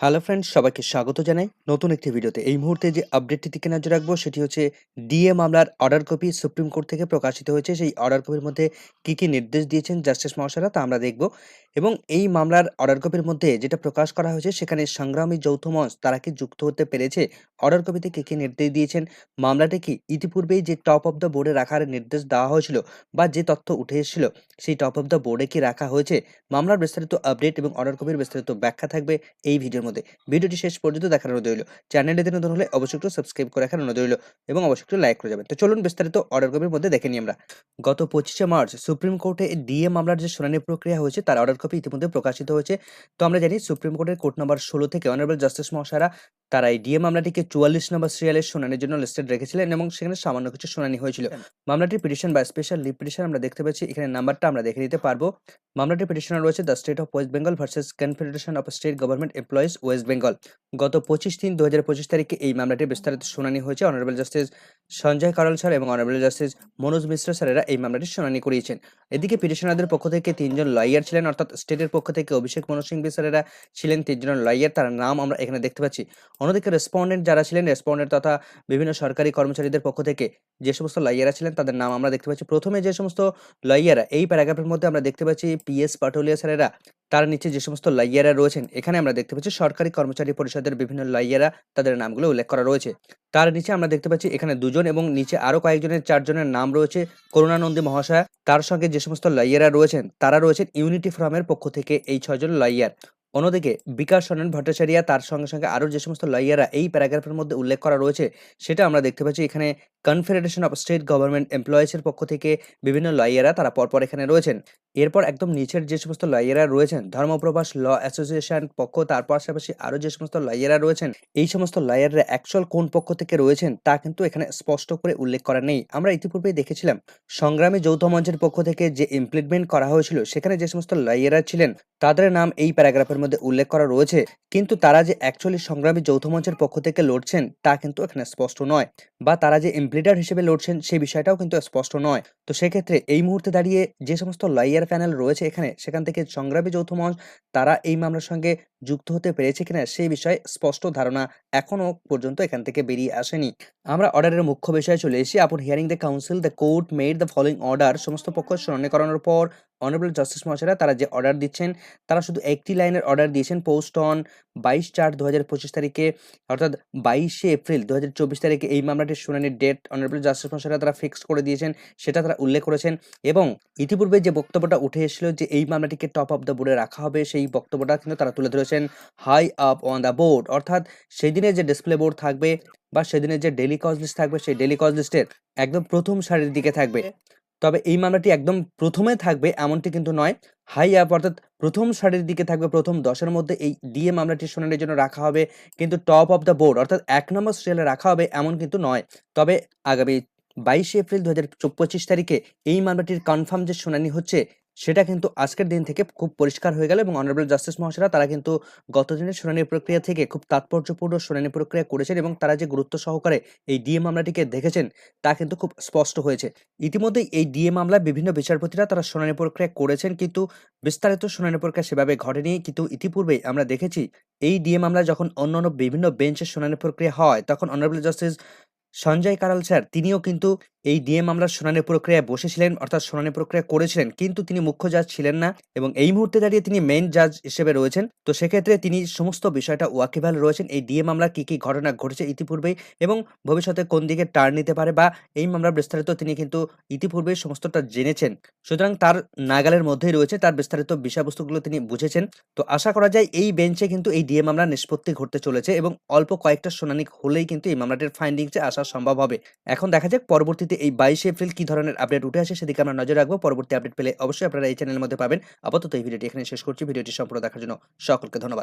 Hello friends সবাইকে স্বাগত জানাই। নতুন একটি ভিডিওতে এই মুহূর্তে যে আপডেটটি দিকে নজর রাখব, সেটি হচ্ছে ডিএ মামলার অর্ডার কপি সুপ্রিম কোর্ট থেকে প্রকাশিত হয়েছে। সেই অর্ডার কপির মধ্যে কি কি নির্দেশ দিয়েছেন জাস্টিস মহাশয়রা তা আমরা দেখব। এবং এই মামলার অর্ডার কপির মধ্যে যেটা প্রকাশ করা হয়েছে, সেখানে সংগ্রামী যৌথ মঞ্চ তারা কি যুক্ত হতে পেরেছে? অর্ডার কপিতে কি কি নির্দেশ দিয়েছেন? মামলাটি কি ইতিপূর্বেই যে টপ অফ দ্য বোর্ডে রাখার নির্দেশ দেওয়া হয়েছিল বা যে তথ্য উঠে এসেছিল, সেই টপ অফ দ্য বোর্ডে কি রাখা হয়েছে? মামলার বিস্তারিত আপডেট এবং অর্ডার কপির বিস্তারিত ব্যাখ্যা থাকবে এই ভিডিওর মধ্যে। ভিডিওটি শেষ পর্যন্ত দেখার অনুরোধ রইল। চ্যানেলটি নতুন হলে অবশ্যই একটু সাবস্ক্রাইব করে রাখার অনুরোধ রইল এবং অবশ্যই একটু লাইক করে যাবেন। তো চলুন বিস্তারিত অর্ডার কপির মধ্যে দেখে নিই আমরা। গত পঁচিশে মার্চ সুপ্রিম কোর্টে ডিএ মামলার যে শুনানি প্রক্রিয়া হয়েছে, তার অর্ডার কপি ইতিমধ্যে প্রকাশিত হয়েছে। তো আমরা জানি সুপ্রিম কোর্টের কোর্ট নম্বর ষোলো থেকে অনারেবল জাস্টিস মহাশয়রা তারা এই ডিএ মামলাটিকে চুয়াল্লিশ নম্বর সিরিয়ালের শুনানির জন্য লিস্টেড রেখেছিলেন এবং সেখানে সামান্য কিছু শুনানি হয়েছিল। মামলাটির পিটিশন বা স্পেশাল লিভ পিটিশন আমরা দেখতে পাচ্ছি। এখানে নাম্বারটা আমরা দেখে নিতে পারব। মামলাটির পিটিশনার রয়েছে the state of West Bengal versus confederation of state government employees West Bengal গত পঁচিশ তিন দু হাজার পঁচিশ তারিখে এই মামলাটি বিস্তারিত শুনানি হয়েছে। Honourable justice Sanjay Karol sir এবং অনারেবল জাস্টিস মনোজ মিশ্র স্যারেরা এই মামলাটির শুনানি করিয়েছেন। এদিকে পিটিশনারদের পক্ষ থেকে তিনজন লয়ার ছিলেন অর্থাৎ স্টেটের পক্ষ থেকে অভিষেক মনোজ সিংভি স্যারেরা ছিলেন। তিনজন লয়ার তার নাম আমরা এখানে দেখতে পাচ্ছি। অন্যদিকে রেসপন্ডেন্ট যারা ছিলেন রেসপন্ডেন্ট তথা বিভিন্ন সরকারি কর্মচারীদের পক্ষ থেকে যে সমস্ত লয়াররা ছিলেন, তাদের নাম আমরা দেখতে পাচ্ছি। প্রথমে যে সমস্ত লয়াররা এই প্যারাগ্রাফের মধ্যে আমরা দেখতে পাচ্ছি পিএস পাটোলিয়া স্যারেরা তার নিচে যে সমস্ত লয়াররা রয়েছেন, এখানে আমরা দেখতে পাচ্ছি সরকারি কর্মচারী পরিষদের বিভিন্ন লয়াররা তাদের নামগুলো উল্লেখ করা রয়েছে। তার নিচে আমরা দেখতে পাচ্ছি এখানে দুজন এবং নিচে আরও কয়েকজনের, চারজনের নাম রয়েছে করুণানন্দী মহাশয়। তার সঙ্গে যে সমস্ত লয়াররা রয়েছেন, তারা রয়েছেন ইউনিটি ফোরামের পক্ষ থেকে এই ছয়জন লয়ার অন্যদিকে বিকাশ সরেন ভট্টাচার্য তার সঙ্গে সঙ্গে আরও যে সমস্ত লয়াররা এই প্যারাগ্রাফের মধ্যে উল্লেখ করা রয়েছে, সেটা আমরা দেখতে পাচ্ছি এখানে কনফেডারেশন অফ স্টেট গভর্নমেন্ট এমপ্লয়িজের পক্ষ থেকে বিভিন্ন লয়াররা তারা পরপর এখানে রয়েছেন। এরপর একদম নিচের যে সমস্ত লয়াররা রয়েছেন, ধর্মপ্রভাস ল অ্যাসোসিয়েশন পক্ষ, তার পাশাপাশি আরও যে সমস্ত লয়াররা রয়েছেন, এই সমস্ত লয়াররা অ্যাকচুয়াল কোন পক্ষ থেকে রয়েছেন, তা কিন্তু এখানে স্পষ্ট করে উল্লেখ করা নেই। আমরা ইতিপূর্বেই দেখেছিলাম, সংগ্রামী যৌথ মঞ্চের পক্ষ থেকে যে ইমপ্লিটমেন্ট করা হয়েছিল, সেখানে যে সমস্ত লয়াররা ছিলেন, তাদের নাম এই প্যারাগ্রাফের মধ্যে উল্লেখ করা রয়েছে। কিন্তু তারা যে অ্যাকচুয়ালি সংগ্রামী যৌথ মঞ্চের পক্ষ থেকে লড়ছেন, তা কিন্তু এখানে স্পষ্ট নয়। বা তারা যে ইমপ্লিটার হিসেবে লড়ছেন সেই বিষয়টাও কিন্তু স্পষ্ট নয়। তো সেক্ষেত্রে এই মুহূর্তে দাঁড়িয়ে যে সমস্ত লয়ার প্যানেল রয়েছে এখানে, সেখান থেকে সংগ্রামী যৌথ মঞ্চ, তারা এই মামলার সঙ্গে যুক্ত হতে পেরেছে কিনা সেই বিষয়ে স্পষ্ট ধারণা এখনও পর্যন্ত এখান থেকে বেরিয়ে আসেনি। আমরা অর্ডারের মুখ্য বিষয়ে চলে এসেছি। Upon hearing the counsel the court made the following order সমস্ত পক্ষ শুনানি করানোর পর অনারেবল জাস্টিস মহাশয়রা তারা যে অর্ডার দিচ্ছেন, তারা শুধু একটি লাইনের অর্ডার দিয়েছেন পোস্ট অন বাইশ চার দু হাজার পঁচিশ তারিখে, অর্থাৎ বাইশে এপ্রিল দু হাজার চব্বিশ তারিখে এই মামলাটির শুনানির ডেট অনারেবল জাস্টিস মহাশয়রা তারা ফিক্স করে দিয়েছেন, সেটা তারা উল্লেখ করেছেন এবং ইতিপূর্বে যে বক্তব্যটা উঠে এসেছিল যে এই মামলাটিকে টপ অফ দ্য বোর্ডে রাখা হবে, সেই বক্তব্যটা কিন্তু তারা তুলে ধরেছেন high up on the board অর্থাৎ সেই দিনে যে ডিসপ্লে বোর্ড থাকবে বা সেদিনের যে ডেলি কজ লিস্ট থাকবে, সেই ডেলি কজ লিস্টের একদম প্রথম সারির দিকে থাকবে। তবে এই মামলাটি একদম প্রথমে থাকবে এমনটি কিন্তু নয়। হাই আপ অর্থাৎ প্রথম সারির দিকে থাকবে প্রথম দশের মধ্যে এই ডিএ মামলাটি শুনানির জন্য রাখা হবে কিন্তু টপ অফ দ্য বোর্ড অর্থাৎ এক নম্বর সিরিয়ালে রাখা হবে এমন কিন্তু নয়। তবে আগামী বাইশে এপ্রিল দু হাজার পঁচিশ তারিখে এই মামলাটির কনফার্ম যে শুনানি হচ্ছে সেটা কিন্তু আজকের দিন থেকে খুব পরিষ্কার হয়ে গেল এবং অনারেবল জাস্টিস মহাশয়রা তারা কিন্তু গত দিনের শুনানি প্রক্রিয়া থেকে খুব তাৎপর্যপূর্ণ শুনানি প্রক্রিয়া করেছেন এবং তারা যে গুরুত্ব সহকারে এই ডিএ মামলাটিকে দেখেছেন, তা কিন্তু খুব স্পষ্ট হয়েছে। ইতিমধ্যেই এই ডিএ মামলায় বিভিন্ন বিচারপতিরা তারা শুনানি প্রক্রিয়া করেছেন কিন্তু বিস্তারিত শুনানি প্রক্রিয়া সেভাবে ঘটেনি। কিন্তু ইতিপূর্বেই আমরা দেখেছি, এই ডিএ মামলায় যখন অন্যান্য বিভিন্ন বেঞ্চের শুনানি প্রক্রিয়া হয়, তখন honourable justice Sanjay Karol sir, তিনিও কিন্তু এই ডিএ মামলার শুনানি প্রক্রিয়ায় বসেছিলেন, অর্থাৎ শুনানি প্রক্রিয়া করেছিলেন, কিন্তু তিনি মুখ্য জাজ ছিলেন না এবং এই মুহূর্তে দাঁড়িয়ে তিনি মেইন জাজ হিসেবে রয়েছেন। তো সেক্ষেত্রে তিনি সমস্ত বিষয়টা ওয়াকিবহাল রয়েছেন, এই ডিএ মামলা কি কি ঘটনা ঘটেছে ইতিপূর্বেই এবং ভবিষ্যতে কোন দিকে টার্ন নিতে পারে বা এই মামলার বিস্তারিত তিনি কিন্তু ইতিপূর্বেই সমস্তটা জেনেছেন। সুতরাং তার নাগালের মধ্যেই রয়েছে, তার বিস্তারিত বিষয়বস্তুগুলো তিনি বুঝেছেন। তো আশা করা যায় এই বেঞ্চে কিন্তু এই ডিএ মামলার নিষ্পত্তি ঘটতে চলেছে এবং অল্প কয়েকটা শুনানি হলেই কিন্তু এই মামলাটির ফাইন্ডিংসে আসা সম্ভব হবে। এখন দেখা যাক পরবর্তীতে এই বাইশে এপ্রিল কি ধরনের আপডেট উঠে আসে, সেদিকে আমরা নজর রাখব। পরবর্তী আপডেট পেলে অবশ্যই আপনারা এই চ্যানেলের মধ্যে পাবেন। আপাতত এই ভিডিওটি এখানে শেষ করছি। ভিডিওটি সম্পূর্ণ দেখার জন্য সকলকে ধন্যবাদ।